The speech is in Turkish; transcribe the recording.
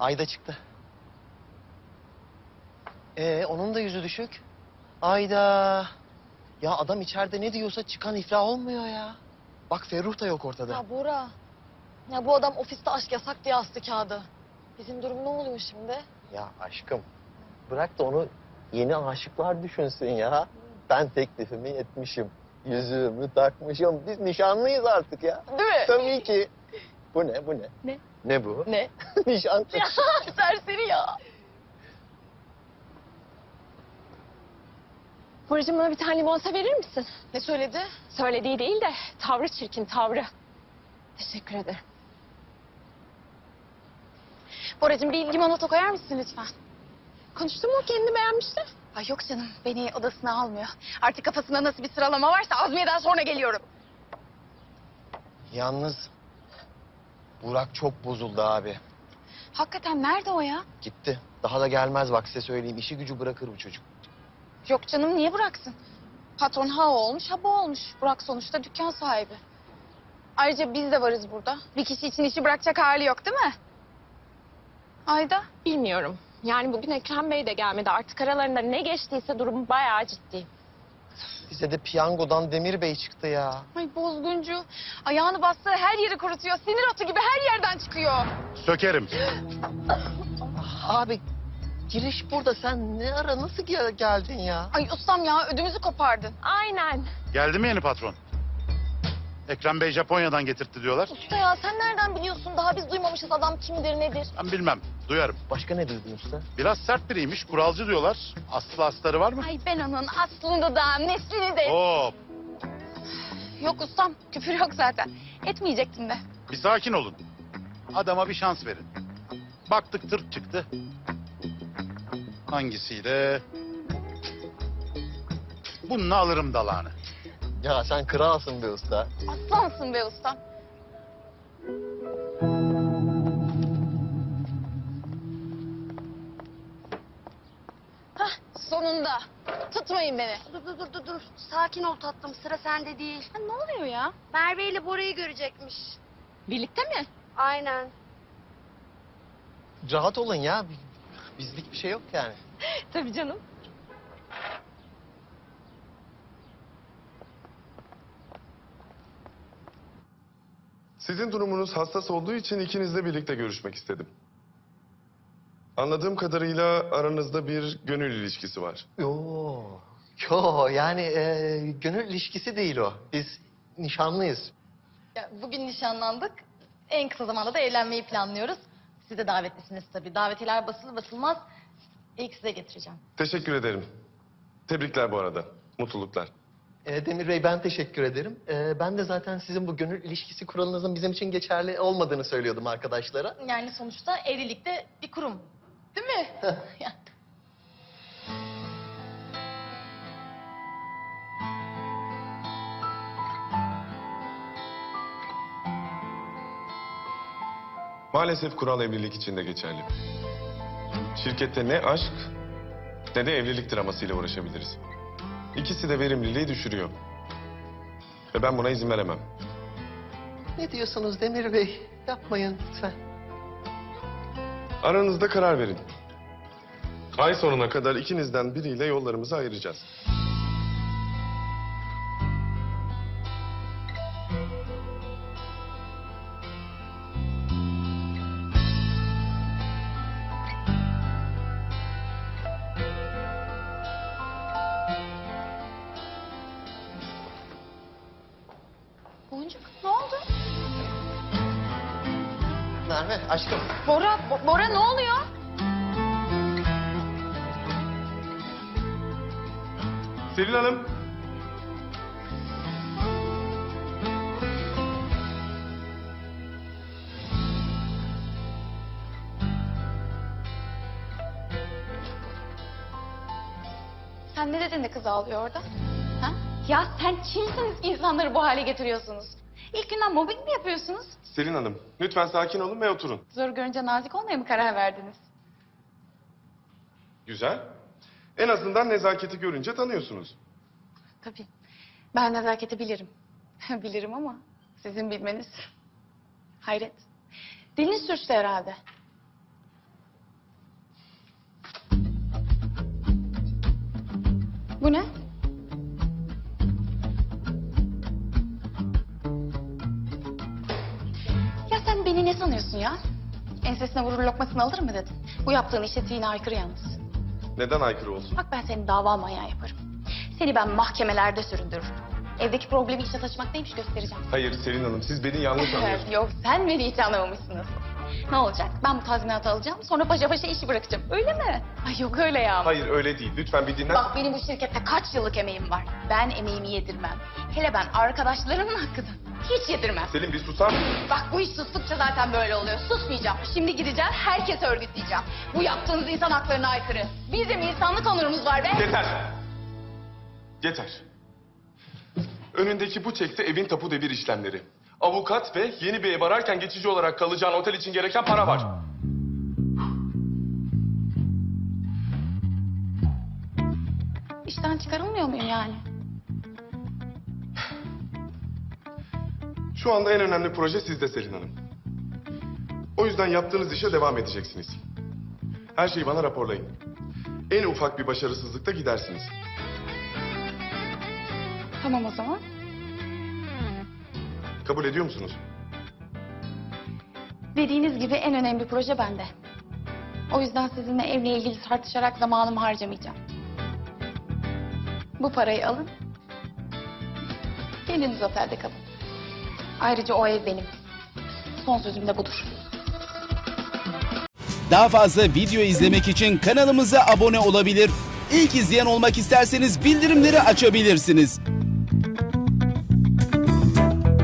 Ayda çıktı. Ee, onun da yüzü düşük. Ayda. Ya adam içeride ne diyorsa çıkan iflah olmuyor ya. Bak Ferruh da yok ortada. Ya Bora. Ya bu adam ofiste aşk yasak diye astı kağıdı. Bizim durum ne oluyor şimdi? Ya aşkım bırak da onu yeni aşıklar düşünsün ya. Ben teklifimi etmişim. Yüzüğümü takmışım. Biz nişanlıyız artık ya. Değil mi? Tabii ki. Bu ne bu ne? Ne? Ne bu? Ne? Nişan Ya takışı. serseri ya. Buracığım bana bir tane limonata verir misin? Ne söyledi? Söylediği değil de tavrı çirkin tavrı. Teşekkür ederim. Boracığım bir limonata koyar mısın lütfen? Konuştun mu kendini beğenmişti? Ay yok canım beni odasına almıyor. Artık kafasında nasıl bir sıralama varsa Azmiye'den sonra geliyorum. Yalnız Burak çok bozuldu abi. Hakikaten nerede o ya? Gitti. Daha da gelmez bak size söyleyeyim. İşi gücü bırakır bu çocuk. Yok canım niye bıraksın? Patron ha o olmuş ha bu olmuş. Burak sonuçta dükkan sahibi. Ayrıca biz de varız burada. Bir kişi için işi bırakacak hali yok değil mi? Ayda. Bilmiyorum. Yani bugün Ekrem Bey de gelmedi. Artık aralarında ne geçtiyse durum bayağı ciddi. Bize de piyangodan Demir Bey çıktı ya. Ay bozguncu. Ayağını bastığı her yeri kurutuyor. Sinir otu gibi her yerden çıkıyor. Sökerim. Abi giriş burada. Sen ne ara nasıl gel- geldin ya? Ay ustam ya ödümüzü kopardın. Aynen. Geldi mi yeni patron? Ekrem Bey Japonya'dan getirtti diyorlar. Usta ya sen nereden biliyorsun? Daha biz duymamışız adam kimdir nedir. Ben bilmem, duyarım. Başka ne duydun usta? Biraz sert biriymiş, kuralcı diyorlar. Aslı astarı var mı? Ay ben onun aslında da neslini de... Hop, Yok ustam küfür yok zaten. Etmeyecektim de. bir sakin olun. Adama bir şans verin. Baktık tırt çıktı. Hangisiyle? Bununla alırım dalağını. Ya sen kralsın be usta. Aslansın be ustam. Sonunda. Tutmayın beni. Dur dur dur dur dur. Sakin ol tatlım. Sıra sende değil. Ha, ne oluyor ya? Merve ile Bora'yı görecekmiş. Birlikte mi? Aynen. Rahat olun ya. Bizlik bir şey yok yani. Tabii canım. Sizin durumunuz hassas olduğu için ikinizle birlikte görüşmek istedim. Anladığım kadarıyla aranızda bir gönül ilişkisi var. Yo. Yo yani e, gönül ilişkisi değil o. Biz nişanlıyız. Ya, bugün nişanlandık. En kısa zamanda da evlenmeyi planlıyoruz. Siz de davetlisiniz tabii. Davetiyeler basılı basılmaz. İlk size getireceğim. Teşekkür ederim. Tebrikler bu arada. Mutluluklar. E, Demir Bey ben teşekkür ederim. E, ben de zaten sizin bu gönül ilişkisi kuralınızın bizim için geçerli olmadığını söylüyordum arkadaşlara. Yani sonuçta evlilikte bir kurum. Mi? Maalesef kural evlilik için de geçerli. Şirkette ne aşk ne de evlilik dramasıyla uğraşabiliriz. İkisi de verimliliği düşürüyor. Ve ben buna izin veremem. Ne diyorsunuz Demir Bey? Yapmayın lütfen. Aranızda karar verin. Ay sonuna kadar ikinizden biriyle yollarımızı ayıracağız. Boncuk ne oldu? Merve aşkım. Bora, Bo- Bora ne oluyor? Selin Hanım. Sen ne dedin de kız ağlıyor orada? Ha? Ya sen kimsiniz ki insanları bu hale getiriyorsunuz? İlk günden mobbing mi yapıyorsunuz? Selin Hanım, lütfen sakin olun ve oturun. Zor görünce nazik olmaya mı karar verdiniz? Güzel. En azından nezaketi görünce tanıyorsunuz. Tabii. Ben nezaketi bilirim. bilirim ama sizin bilmeniz hayret. Diliniz sürçtü herhalde. Bu ne? Ya sen beni ne sanıyorsun ya? Ensesine vurur lokmasını alır mı dedin? Bu yaptığın işe aykırı yalnız. Neden aykırı olsun? Bak ben seni dava manyağı yaparım. Seni ben mahkemelerde süründürürüm. Evdeki problemi işte taşımak neymiş göstereceğim. Hayır Selin Hanım siz beni yanlış anlıyorsunuz. Yok sen beni hiç anlamamışsın asıl. Ne olacak? Ben bu tazminatı alacağım sonra paşa paşa işi bırakacağım. Öyle mi? Ay yok öyle ya. Hayır öyle değil. Lütfen bir dinler. Bak benim bu şirkette kaç yıllık emeğim var. Ben emeğimi yedirmem. Hele ben arkadaşlarımın hakkını hiç yedirmem. Selin bir susar mısın? Bak bu iş sustukça zaten böyle oluyor. Susmayacağım. Şimdi gideceğim herkes örgütleyeceğim. Bu yaptığınız insan haklarına aykırı. Bizim insanlık onurumuz var be. Yeter. Yeter. Önündeki bu çekte evin tapu devir işlemleri. Avukat ve yeni bir ev ararken geçici olarak kalacağın otel için gereken para var. İşten çıkarılmıyor muyum yani? Şu anda en önemli proje sizde Selin Hanım. O yüzden yaptığınız işe devam edeceksiniz. Her şeyi bana raporlayın. En ufak bir başarısızlıkta gidersiniz. Tamam o zaman. Kabul ediyor musunuz? Dediğiniz gibi en önemli proje bende. O yüzden sizinle evle ilgili tartışarak zamanımı harcamayacağım. Bu parayı alın. Geliniz otelde kalın. Ayrıca o ev benim. Son sözüm de budur. Daha fazla video izlemek için kanalımıza abone olabilir. İlk izleyen olmak isterseniz bildirimleri açabilirsiniz.